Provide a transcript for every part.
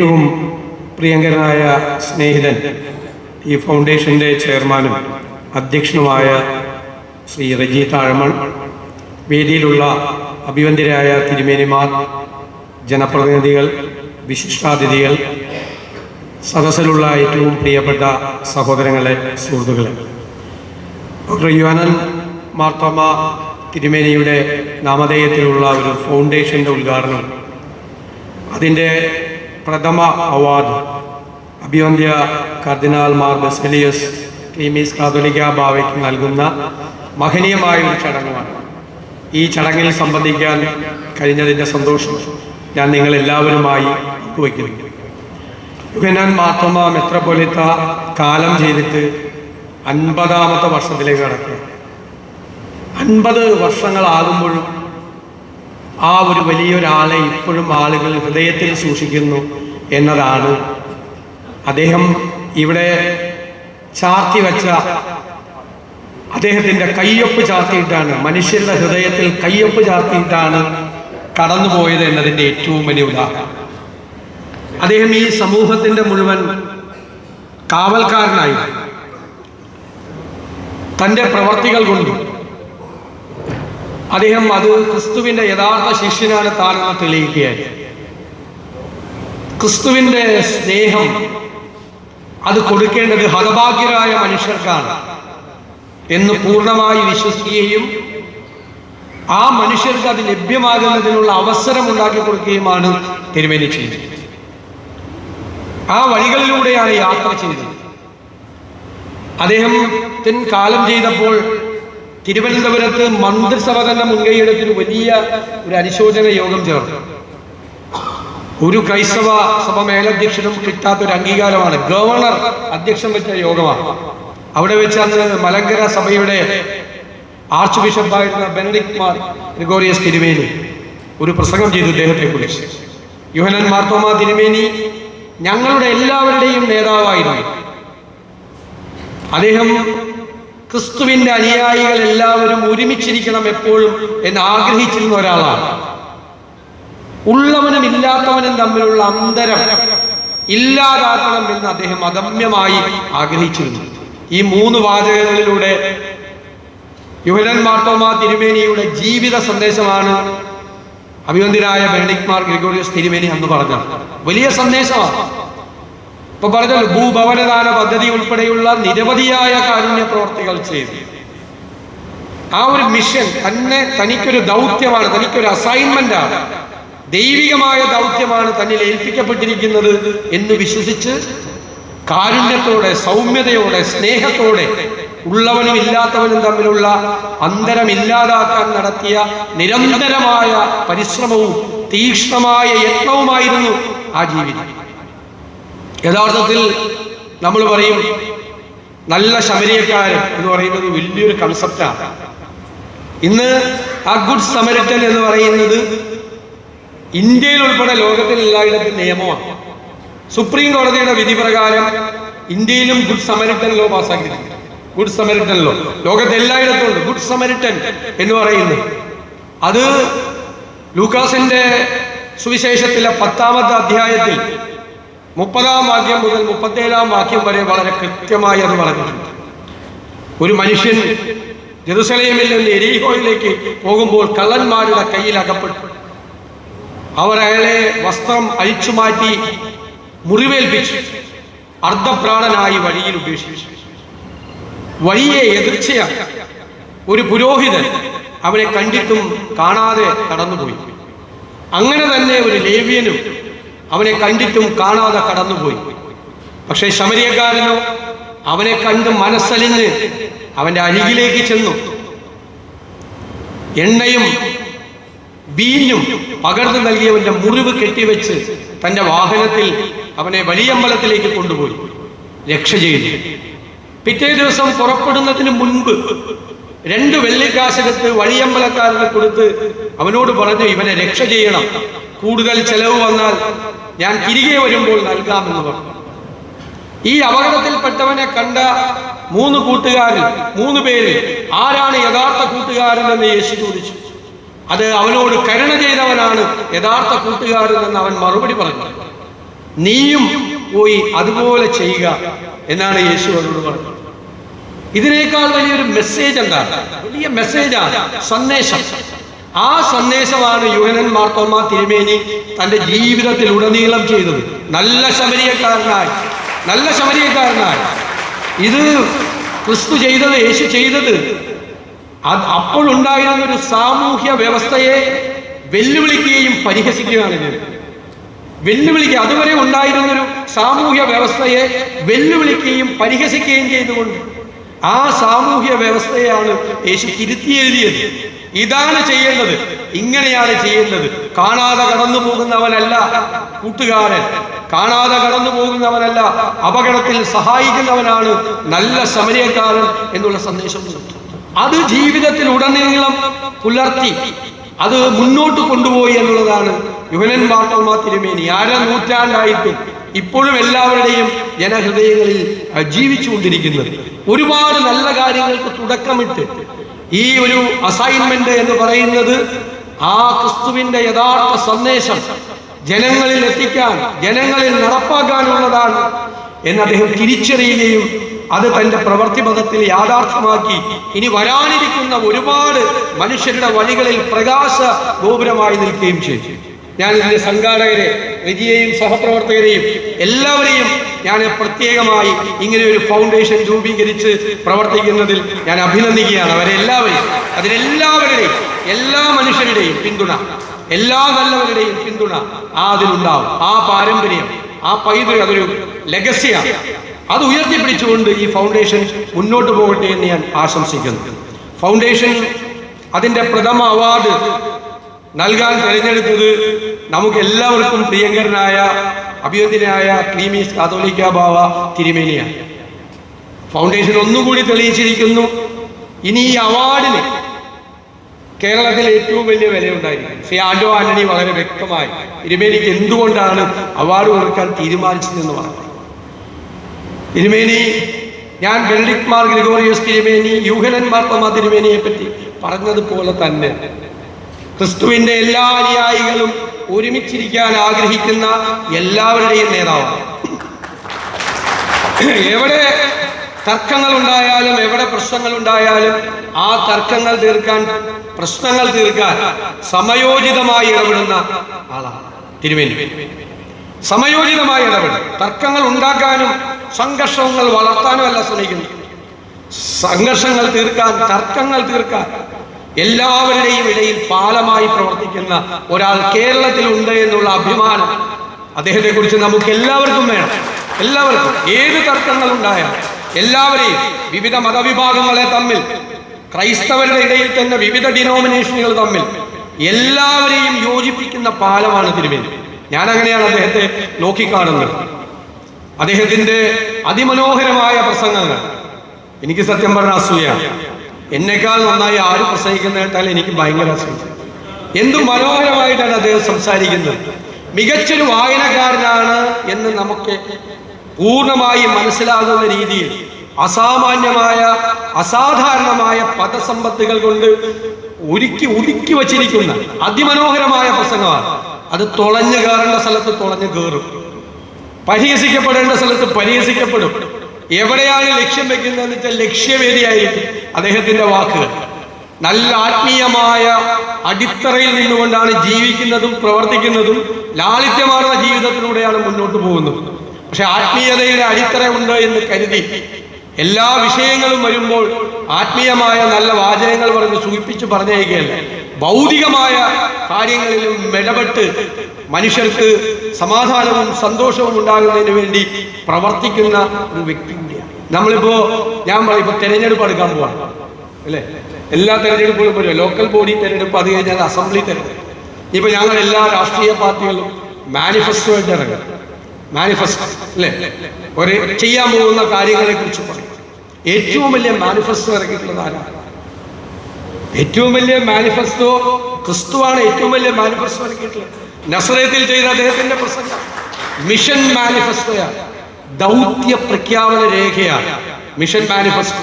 ഏറ്റവും പ്രിയങ്കരനായ സ്നേഹിതൻ ഈ ഫൗണ്ടേഷന്റെ ചെയർമാനും അധ്യക്ഷനുമായ ശ്രീ റജി താഴമൺ വേദിയിലുള്ള അഭിവന്ദ്യരായ തിരുമേനിമാർ ജനപ്രതിനിധികൾ വിശിഷ്ടാതിഥികൾ സദസ്സിലുള്ള ഏറ്റവും പ്രിയപ്പെട്ട സഹോദരങ്ങളെ സുഹൃത്തുക്കളെ. ഡോക്ടർ യുവനൻ മാർത്തോമ തിരുമേനിയുടെ നാമധേയത്തിലുള്ള ഒരു ഫൗണ്ടേഷന്റെ ഉദ്ഘാടനം അതിന്റെ പ്രഥമ അവാർഡ്. അഭിവന്ധ്യ കർദിനാൾ മാർ ബെസലിയസ് ക്ലീമീസ് കാതോലിക്ക ബാവയ്ക്ക് നൽകുന്ന മഹനീയമായ ഒരു ചടങ്ങാണ് ഈ ചടങ്ങിൽ സംബന്ധിക്കാൻ കഴിഞ്ഞതിന്റെ സന്തോഷം ഞാൻ നിങ്ങൾ എല്ലാവരുമായി പങ്കുവയ്ക്കുന്നു യുഗനാൻ മാർത്തോമ മെത്രപ്പൊലിത്ത കാലം ചെയ്തിട്ട് അൻപതാമത്തെ വർഷത്തിലേക്ക് കടക്കുക. അൻപത് വർഷങ്ങളാകുമ്പോഴും ആ ഒരു വലിയൊരാളെ ഇപ്പോഴും ആളുകൾ ഹൃദയത്തിൽ സൂക്ഷിക്കുന്നു എന്നതാണ്. അദ്ദേഹം ഇവിടെ ചാർത്തി വെച്ച അദ്ദേഹത്തിന്റെ കയ്യൊപ്പ് ചാർത്തിയിട്ടാണ് മനുഷ്യരുടെ ഹൃദയത്തിൽ കയ്യൊപ്പ് ചാർത്തിയിട്ടാണ് കടന്നുപോയത് എന്നതിന്റെ ഏറ്റവും വലിയ ഉദാഹരണം. അദ്ദേഹം ഈ സമൂഹത്തിന്റെ മുഴുവൻ കാവൽക്കാരനായി തന്റെ പ്രവർത്തികൾ കൊണ്ടും അദ്ദേഹം അത് ക്രിസ്തുവിന്റെ യഥാർത്ഥ ശിഷ്യനാണ് താനെന്ന് തെളിയിക്കുകയായി. ക്രിസ്തുവിന്റെ സ്നേഹം അത് കൊടുക്കേണ്ടത് ഹതഭാഗ്യരായ മനുഷ്യർക്കാണ് എന്ന് പൂർണമായി വിശ്വസിക്കുകയും ആ മനുഷ്യർക്ക് അത് ലഭ്യമാകുന്നതിനുള്ള അവസരം ഉണ്ടാക്കി കൊടുക്കുകയുമാണ് തിരുമേനി ചെയ്തത്. ആ വഴികളിലൂടെയാണ് യാത്ര ചെയ്തത്. അദ്ദേഹം കാലം ചെയ്തപ്പോൾ തിരുവനന്തപുരത്ത് മന്ത്രിസഭ തന്നെ മുൻകൈയെടുത്തൊരു വലിയ ഒരു അനുശോചന യോഗം ചേർന്നു. ഒരു ക്രൈസ്തവ സഭ മേലധ്യക്ഷനും കിട്ടാത്ത ഒരു അംഗീകാരമാണ്. ഗവർണർ അധ്യക്ഷൻ വെച്ച യോഗമാണ്. അവിടെ വെച്ച് അന്ന് മലങ്കര സഭയുടെ ആർച്ച് ബിഷപ്പായിരുന്ന ബെനഡിക് മാർ ഗ്രിഗോറിയസ് തിരുമേനി ഒരു പ്രസംഗം ചെയ്തു ഇദ്ദേഹത്തെ കുറിച്ച് യുഹനൻ മാർത്തോമ തിരുമേനി ഞങ്ങളുടെ എല്ലാവരുടെയും നേതാവായിരുന്നു. അദ്ദേഹം ക്രിസ്തുവിന്റെ അനുയായികൾ എല്ലാവരും ഒരുമിച്ചിരിക്കണം എപ്പോഴും എന്ന് ആഗ്രഹിച്ചിരുന്ന ഒരാളാണ്. ഉള്ളവനും ഇല്ലാത്തവനും തമ്മിലുള്ള അന്തരം ഇല്ലാതാക്കണം എന്ന് അദ്ദേഹം അഗമ്യമായി ആഗ്രഹിച്ചിരുന്നു. ഈ മൂന്ന് വാചകങ്ങളിലൂടെ യുവരൻ മാർത്തോമാ തിരുമേനിയുടെ ജീവിത സന്ദേശമാണ് അഭിവന്ദനായ ബെനഡിക് മാർ ഗ്രിഗോറിയസ് തിരുമേനി എന്ന് പറഞ്ഞത്. വലിയ സന്ദേശമാണ്. ഇപ്പൊ പറഞ്ഞല്ലോ ഭൂഭവനദാന പദ്ധതി ഉൾപ്പെടെയുള്ള നിരവധിയായ കാരുണ്യ പ്രവർത്തികൾ ചെയ്തു. ആ ഒരു മിഷൻ തന്നെ തനിക്കൊരു ദൗത്യമാണ് തനിക്കൊരു അസൈൻമെന്റ് ആണ്. ദൈവികമായ ദൗത്യമാണ് തന്നിൽ ഏൽപ്പിക്കപ്പെട്ടിരിക്കുന്നത് എന്ന് വിശ്വസിച്ച് കാരുണ്യത്തോടെ സൗമ്യതയോടെ സ്നേഹത്തോടെ ഉള്ളവനും ഇല്ലാത്തവനും തമ്മിലുള്ള അന്തരം ഇല്ലാതാക്കാൻ നടത്തിയ നിരന്തരമായ പരിശ്രമവും തീക്ഷ്ണമായ യത്നവുമായിരുന്നു ആ ജീവിതം. യഥാർത്ഥത്തിൽ നമ്മൾ പറയും നല്ല ശമരിയക്കാരൻ എന്ന് പറയുന്നത് വലിയൊരു കൺസെപ്റ്റാണ് ഇന്ന് ആ ഗുഡ് സമരറ്റൻ എന്ന് പറയുന്നത് ഇന്ത്യയിൽ ഉൾപ്പെടെ ലോകത്തിൽ എല്ലായിടത്തും നിയമമാണ്. സുപ്രീം കോടതിയുടെ വിധി പ്രകാരം ഇന്ത്യയിലും ഗുഡ് സമരറ്റൻ ലോ പാസ്സാക്കിയിട്ടുണ്ട് ഗുഡ് സമരറ്റൻ ലോ ലോകത്ത് എല്ലായിടത്തും ഉണ്ട്. ഗുഡ് സമരറ്റൻ എന്ന് പറയുന്നത്. അത് ലൂക്കാസിന്റെ സുവിശേഷത്തിലെ പത്താമത്തെ അധ്യായത്തിൽ മുപ്പതാം വാക്യം മുതൽ മുപ്പത്തേഴാം വാക്യം വരെ വളരെ കൃത്യമായി അത് പറഞ്ഞിട്ടുണ്ട്. ഒരു മനുഷ്യൻ ജെറുസലേമിൽ നിന്ന് എരീഹോയിലേക്ക് പോകുമ്പോൾ കള്ളന്മാരുടെ കയ്യിൽ അകപ്പെട്ടു. അവർ അയാളെ വസ്ത്രം അഴിച്ചു മാറ്റി മുറിവേൽപ്പിച്ചു. അർദ്ധപ്രാണനായി വഴിയിൽ ഉപേക്ഷിച്ചു. വഴിയെ എതിർച്ചയാണ് ഒരു പുരോഹിതൻ അവനെ കണ്ടിട്ടും കാണാതെ കടന്നുപോയി. അങ്ങനെ തന്നെ ഒരു ലേവ്യനും അവനെ കണ്ടിട്ടും കാണാതെ കടന്നുപോയി. പക്ഷേ ശമരിയക്കാരനോ അവനെ കണ്ട് മനസ്സലിഞ്ഞ് അവന്റെ അരികിലേക്ക് ചെന്നു. എണ്ണയും വീഞ്ഞും പകർന്നു നൽകിയവന്റെ മുറിവ് കെട്ടിവെച്ച് തന്റെ വാഹനത്തിൽ അവനെ വലിയമ്പലത്തിലേക്ക് കൊണ്ടുപോയി. രക്ഷ ചെയ്തു. പിറ്റേ ദിവസം പുറപ്പെടുന്നതിന് മുൻപ് രണ്ട് വെള്ളിക്കാശകത്ത് വഴിയമ്പലക്കാരനെ കൊടുത്ത് അവനോട് പറഞ്ഞു ഇവനെ രക്ഷ ചെയ്യണം. കൂടുതൽ ചെലവ് വന്നാൽ ഞാൻ തിരികെ വരുമ്പോൾ നൽകാമെന്ന് പറഞ്ഞു. ഈ അപകടത്തിൽപ്പെട്ടവനെ കണ്ട മൂന്ന് കൂട്ടുകാരിൽ മൂന്ന് പേര് ആരാണ് യഥാർത്ഥ കൂട്ടുകാരൻ എന്ന് യേശു ചോദിച്ചു. അത് അവനോട് കരുണ ചെയ്തവനാണ് യഥാർത്ഥ കൂട്ടുകാരൻ എന്ന് അവൻ മറുപടി പറഞ്ഞു. നീയും പോയി അതുപോലെ ചെയ്യുക എന്നാണ് യേശു അവനോട് പറഞ്ഞത്. ഇതിനേക്കാൾ വലിയൊരു മെസ്സേജ് എന്താണ്? വലിയ മെസ്സേജാണ് സന്ദേശം. ആ സന്ദേശമാണ് യുഹനൻ മാർത്തോമ തിരുമേനി തന്റെ ജീവിതത്തിൽ ഉടനീളം ചെയ്തത്. നല്ല ശമരിയക്കാരനായി. നല്ല ശമരിയക്കാരനായി. ഇത് ക്രിസ്തു ചെയ്തത് യേശു ചെയ്തത്. അത് അപ്പോഴുണ്ടായിരുന്ന ഒരു സാമൂഹ്യ വ്യവസ്ഥയെ വെല്ലുവിളിക്കുകയും പരിഹസിക്കുകയാണ് ഇത്. വെല്ലുവിളിക്കുക അതുവരെ ഉണ്ടായിരുന്നൊരു സാമൂഹ്യ വ്യവസ്ഥയെ വെല്ലുവിളിക്കുകയും പരിഹസിക്കുകയും ചെയ്തുകൊണ്ട് ആ സാമൂഹ്യ വ്യവസ്ഥയാണ് യേശു തിരുത്തി എഴുതിയത്. ഇതാണ് ചെയ്യേണ്ടത്. ഇങ്ങനെയാണ് ചെയ്യേണ്ടത്. കാണാതെ കടന്നു പോകുന്നവനല്ല കൂട്ടുകാരൻ. കാണാതെ കടന്നു പോകുന്നവനല്ല അപകടത്തിൽ സഹായിക്കുന്നവനാണ് നല്ല സമരക്കാരൻ എന്നുള്ള സന്ദേശം അത് ജീവിതത്തിൽ ഉടനീളം പുലർത്തി അത് മുന്നോട്ട് കൊണ്ടുപോയി എന്നുള്ളതാണ് യുവനൻ മാർത്തോമാ തിരുമേനി. അര നൂറ്റാണ്ടായിട്ടും ഇപ്പോഴും എല്ലാവരുടെയും ജനഹൃദയങ്ങളിൽ ജീവിച്ചുകൊണ്ടിരിക്കുന്നത്. ഒരുപാട് നല്ല കാര്യങ്ങൾക്ക് തുടക്കമിട്ട് ഈ ഒരു അസൈൻമെന്റ് എന്ന് പറയുന്നത് ആ ക്രിസ്തുവിന്റെ യഥാർത്ഥ സന്ദേശം ജനങ്ങളിൽ എത്തിക്കാൻ ജനങ്ങളിൽ നടപ്പാക്കാനുള്ളതാണ് എന്ന് അദ്ദേഹം തിരിച്ചറിയുകയും അത് തന്റെ പ്രവൃത്തി പദത്തിൽ യാഥാർത്ഥ്യമാക്കി. ഇനി വരാനിരിക്കുന്ന ഒരുപാട് മനുഷ്യരുടെ വഴികളിൽ പ്രകാശ ഗോപുരമായി നിൽക്കുകയും ചെയ്തു. ഞാൻ ഇതിന്റെ സംഘാടകരെ വിജിയെയും സഹപ്രവർത്തകരെയും എല്ലാവരെയും ഞാൻ പ്രത്യേകമായി ഇങ്ങനെ ഒരു ഫൗണ്ടേഷൻ രൂപീകരിച്ച് പ്രവർത്തിക്കുന്നതിൽ ഞാൻ അഭിനന്ദിക്കുകയാണ്. അവരെ എല്ലാവരെയും അതിലെല്ലാവരുടെയും എല്ലാ മനുഷ്യരുടെയും പിന്തുണ എല്ലാ നല്ലവരുടെയും പിന്തുണ ആ അതിലുണ്ടാവും. ആ പാരമ്പര്യം ആ പൈതൃകം അതൊരു ലെഗസിയാണ് അത് ഉയർത്തിപ്പിടിച്ചുകൊണ്ട് ഈ ഫൗണ്ടേഷൻ മുന്നോട്ട് പോകട്ടെ എന്ന് ഞാൻ ആശംസിക്കുന്നു. ഫൗണ്ടേഷൻ അതിന്റെ പ്രഥമ അവാർഡ് നൽകാൻ തിരഞ്ഞെടുത്തത് നമുക്ക് എല്ലാവർക്കും പ്രിയങ്കരനായ അഭിയന്തനായ ക്ലീമീസ് കാതോലിക്ക ബാവ തിരുമേനിയാണ്. ഫൗണ്ടേഷൻ ഒന്നുകൂടി തെളിയിച്ചിരിക്കുന്നു. ഇനി ഈ അവാർഡിന് കേരളത്തിൽ ഏറ്റവും വലിയ വിലയുണ്ടായിരിക്കും. ശ്രീ ആൻഡോ ആന്റണി വളരെ വ്യക്തമായി തിരുമേനിക്ക് എന്തുകൊണ്ടാണ് അവാർഡ് കൊടുക്കാൻ തീരുമാനിച്ചതെന്ന് പറഞ്ഞു. തിരുമേനി ഞാൻ ബെനഡിക് മാർ ഗ്രിഗോറിയസ് തിരുമേനി യൂഹനൻ മാർത്തമ തിരുമേനിയെ പറ്റി പറഞ്ഞതുപോലെ തന്നെ ക്രിസ്തുവിന്റെ എല്ലാ അനുയായികളും ഒരുമിച്ചിരിക്കാൻ ആഗ്രഹിക്കുന്ന എല്ലാവരുടെയും നേതാവാണ്. എവിടെ തർക്കങ്ങൾ ഉണ്ടായാലും എവിടെ പ്രശ്നങ്ങൾ ഉണ്ടായാലും ആ തർക്കങ്ങൾ തീർക്കാൻ പ്രശ്നങ്ങൾ തീർക്കാൻ സമയോചിതമായി ഇടപെടുന്ന ആളാണ് തിരുമേനി. സമയോചിതമായി ഇടപെടും. തർക്കങ്ങൾ ഉണ്ടാക്കാനും സംഘർഷങ്ങൾ വളർത്താനും അല്ല ശ്രമിക്കുന്നത്. സംഘർഷങ്ങൾ തീർക്കാൻ തർക്കങ്ങൾ തീർക്കാൻ എല്ലാവരുടെയും ഇടയിൽ പാലമായി പ്രവർത്തിക്കുന്ന ഒരാൾ കേരളത്തിലുണ്ട് എന്നുള്ള അഭിമാനം അദ്ദേഹത്തെ കുറിച്ച് നമുക്ക് എല്ലാവർക്കും വേണം. എല്ലാവർക്കും ഏത് തർക്കങ്ങൾ ഉണ്ടായാലും എല്ലാവരെയും വിവിധ മതവിഭാഗങ്ങളെ തമ്മിൽ ക്രൈസ്തവരുടെ ഇടയിൽ തന്നെ വിവിധ ഡിനോമിനേഷനുകൾ തമ്മിൽ എല്ലാവരെയും യോജിപ്പിക്കുന്ന പാലമാണ് തിരുമേനി. ഞാൻ അങ്ങനെയാണ് അദ്ദേഹത്തെ നോക്കിക്കാണുന്നത്. അദ്ദേഹത്തിന്റെ അതിമനോഹരമായ പ്രസംഗങ്ങൾ എനിക്ക് സത്യം പറഞ്ഞ അസൂയാണ് എന്നെക്കാൾ നന്നായി ആര് പ്രസംഗിക്കുന്ന കേട്ടാൽ എനിക്ക് ഭയങ്കര അസുഖം എന്ത് മനോഹരമായിട്ടാണ് അദ്ദേഹം സംസാരിക്കുന്നത്. മികച്ചൊരു വായനക്കാരനാണ് എന്ന് നമുക്ക് പൂർണമായി മനസ്സിലാകുന്ന രീതിയിൽ അസാമാന്യമായ അസാധാരണമായ പദസമ്പത്തുകൾ കൊണ്ട് ഒരുക്കി ഒരുക്കി വച്ചിരിക്കുന്ന അതിമനോഹരമായ പ്രസംഗമാണ്. അത് തുളഞ്ഞു കയറേണ്ട സ്ഥലത്ത് തുളഞ്ഞു കയറും. പരിഹസിക്കപ്പെടേണ്ട സ്ഥലത്ത് പരിഹസിക്കപ്പെടും. എവിടെയാണ് ലക്ഷ്യം വെക്കുന്നതെന്ന് വെച്ചാൽ ലക്ഷ്യവേദിയായിരിക്കും അദ്ദേഹത്തിന്റെ വാക്കുകൾ. നല്ല ആത്മീയമായ അടിത്തറയിൽ നിന്നുകൊണ്ടാണ് ജീവിക്കുന്നതും പ്രവർത്തിക്കുന്നതും ലാളിത്യമാർന്ന ജീവിതത്തിലൂടെയാണ് മുന്നോട്ട് പോകുന്നത്. പക്ഷെ ആത്മീയതയുടെ അടിത്തറ ഉണ്ട് എന്ന് കരുതി എല്ലാ വിഷയങ്ങളും വരുമ്പോൾ ആത്മീയമായ നല്ല വാചകങ്ങൾ പറഞ്ഞ് സൂചിപ്പിച്ച് പറഞ്ഞേക്കുകയല്ല ഭൗതികമായ കാര്യങ്ങളിലും ഇടപെട്ട് മനുഷ്യർക്ക് സമാധാനവും സന്തോഷവും ഉണ്ടാകുന്നതിന് വേണ്ടി പ്രവർത്തിക്കുന്ന ഒരു വ്യക്തി നമ്മളിപ്പോ ഞാൻ പറയും ഇപ്പൊ തെരഞ്ഞെടുപ്പ് എടുക്കാൻ പോവാണ് അല്ലേ? എല്ലാ തെരഞ്ഞെടുപ്പുകളും പോലും ലോക്കൽ ബോഡി തെരഞ്ഞെടുപ്പ് അത് കഴിഞ്ഞാൽ അസംബ്ലി തെരഞ്ഞെടുപ്പ്. ഇപ്പൊ ഞങ്ങൾ എല്ലാ രാഷ്ട്രീയ പാർട്ടികളും മാനിഫെസ്റ്റോ ആയിട്ട് ഇറങ്ങും മാനിഫെസ്റ്റോ അല്ലേ? ഒരു ചെയ്യാൻ പോകുന്ന കാര്യങ്ങളെ കുറിച്ച് പറയും. ഏറ്റവും വലിയ മാനിഫെസ്റ്റോ ഇറങ്ങിയിട്ടുള്ളത് ആരാണ് ഏറ്റവും വലിയ മാനിഫെസ്റ്റോ ക്രിസ്തുവാണ് ഏറ്റവും വലിയ മാനിഫെസ്റ്റോ ഇറക്കിയിട്ടുള്ളത് നസറേത്തിൽ ചെയ്ത അദ്ദേഹത്തിന്റെ പ്രസംഗം. മിഷൻ മാനിഫെസ്റ്റോയാണ് ദൗത്യ പ്രഖ്യാപന രേഖയാണ് മിഷൻ മാനിഫെസ്റ്റോ.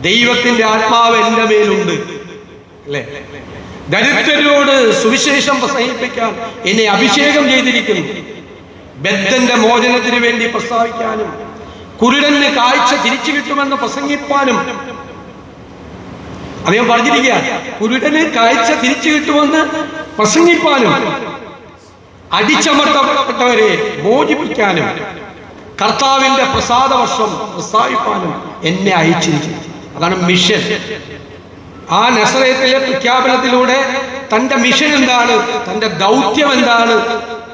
ദൈവത്തിന്റെ ആത്മാവ് എന്റെ മേലുണ്ട്. അല്ലേ? ദരിദ്രരോട് സുവിശേഷം പ്രസംഗിപ്പിക്കാൻ എന്നെ അഭിഷേകം ചെയ്തിരിക്കുന്നു. ബദ്ധന്റെ മോചനത്തിന് വേണ്ടി പ്രസ്താവിക്കാനും കുരുടന് കാഴ്ച തിരിച്ചു കിട്ടുമെന്ന് പ്രസംഗിപ്പാനും. അദ്ദേഹം പറഞ്ഞിരിക്കുക കുരുടന് കാഴ്ച തിരിച്ചു കിട്ടുമെന്ന് പ്രസംഗിപ്പാനും. അടിച്ചമർത്തപ്പെട്ടവരെ മോചിപ്പിക്കാനും. കർത്താവിന്റെ പ്രസാദ വർഷം പ്രസ്താവിപ്പാനും എന്നെ അയച്ചിരിക്കുന്നു അതാണ് മിഷൻ. ആ നസറയത്തിലെ പ്രഖ്യാപനത്തിലൂടെ തന്റെ മിഷൻ എന്താണ് തന്റെ ദൗത്യം എന്താണ്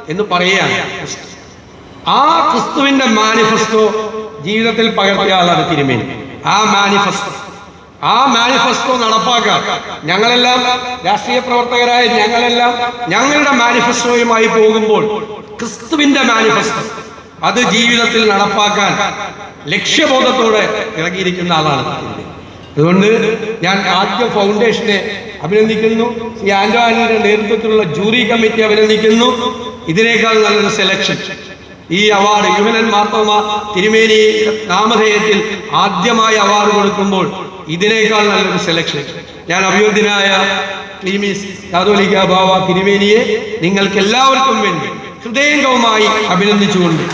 എന്ന് പറയുകയാണ് ആ ക്രിസ്തുവിന്റെ മാനിഫെസ്റ്റോ ജീവിതത്തിൽ പകർത്തിയ ആളാണ് തിരുമേനി. ആ മാനിഫെസ്റ്റോ ആ മാനിഫെസ്റ്റോ നടപ്പാക്കാൻ ഞങ്ങളെല്ലാം രാഷ്ട്രീയ പ്രവർത്തകരായ ഞങ്ങളെല്ലാം ഞങ്ങളുടെ മാനിഫെസ്റ്റോയുമായി പോകുമ്പോൾ ക്രിസ്തുവിന്റെ മാനിഫെസ്റ്റോ അത് ജീവിതത്തിൽ നടപ്പാക്കാൻ ലക്ഷ്യബോധത്തോടെ ഇറങ്ങിയിരിക്കുന്ന ആളാണ്. അതുകൊണ്ട് ഞാൻ ആദ്യ ഫൗണ്ടേഷനെ അഭിനന്ദിക്കുന്നു. ഈ ആൻഡോ ആൻഡിന്റെ നേതൃത്വത്തിലുള്ള ജൂറി കമ്മിറ്റി അഭിനന്ദിക്കുന്നു. ഇതിനേക്കാൾ നല്ലൊരു സെലക്ഷൻ ഈ അവാർഡ് യുവനൻ മാർത്തോമ തിരുമേനി നാമധേയത്തിൽ ആദ്യമായി അവാർഡ് കൊടുക്കുമ്പോൾ ഇതിനേക്കാൾ നല്ലൊരു സെലക്ഷൻ ഞാൻ അഭിവൃദ്ധനായ ക്ലീമീസ് കാതോലിക്ക ബാവ തിരുമേനിയെ നിങ്ങൾക്ക് എല്ലാവർക്കും വേണ്ടി ഹൃദയംഗവുമായി അഭിനന്ദിച്ചുകൊണ്ട്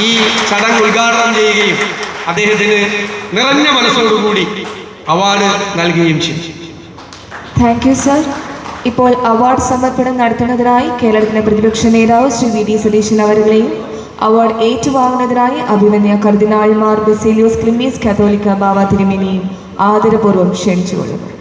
ഈ ചടങ്ങ് ഉദ്ഘാടനം ചെയ്യുകയും അദ്ദേഹത്തിന് നിറഞ്ഞ മനസ്സോടുകൂടി അവാർഡ് നൽകുകയും ചെയ്തു. താങ്ക് യു സർ ഇപ്പോൾ അവാർഡ് സമർപ്പണം നടത്തുന്നതിനായി കേരളത്തിലെ പ്രതിപക്ഷ നേതാവ് ശ്രീ വി. ഡി. സതീശൻ അവരുടെയും അവാർഡ് ഏറ്റുവാങ്ങുന്നതിനായി അഭിമന്യ കർദിനാൾമാർ മാർ ബെസേലിയോസ് ക്ലിമീസ് കാതോലിക്ക ബാവ തിരുമേനിയും ആദരപൂർവം ക്ഷണിച്ചുകൊള്ളുന്നു